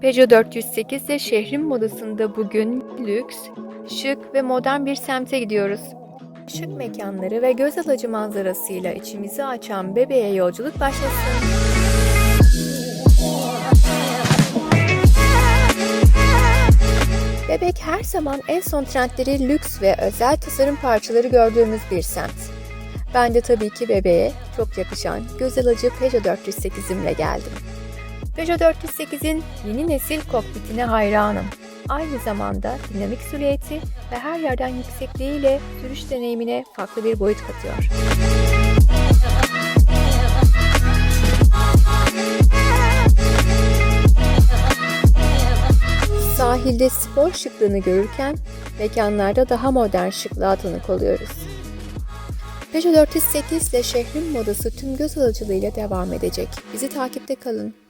Peugeot 408 ile şehrin modasında bugün lüks, şık ve modern bir semte gidiyoruz. Şık mekanları ve göz alıcı manzarasıyla içimizi açan bebeğe yolculuk başlasın. Bebek her zaman en son trendleri lüks ve özel tasarım parçaları gördüğümüz bir semt. Ben de tabii ki bebeğe çok yakışan göz alıcı Peugeot 408'imle geldim. Peugeot 408'in yeni nesil kokpitine hayranım. Aynı zamanda dinamik silüeti ve her yerden yüksekliğiyle sürüş deneyimine farklı bir boyut katıyor. Sahilde spor şıklığını görürken mekanlarda daha modern şıklığa tanık oluyoruz. Peugeot 408 ile şehrin modası tüm göz alıcılığıyla devam edecek. Bizi takipte kalın.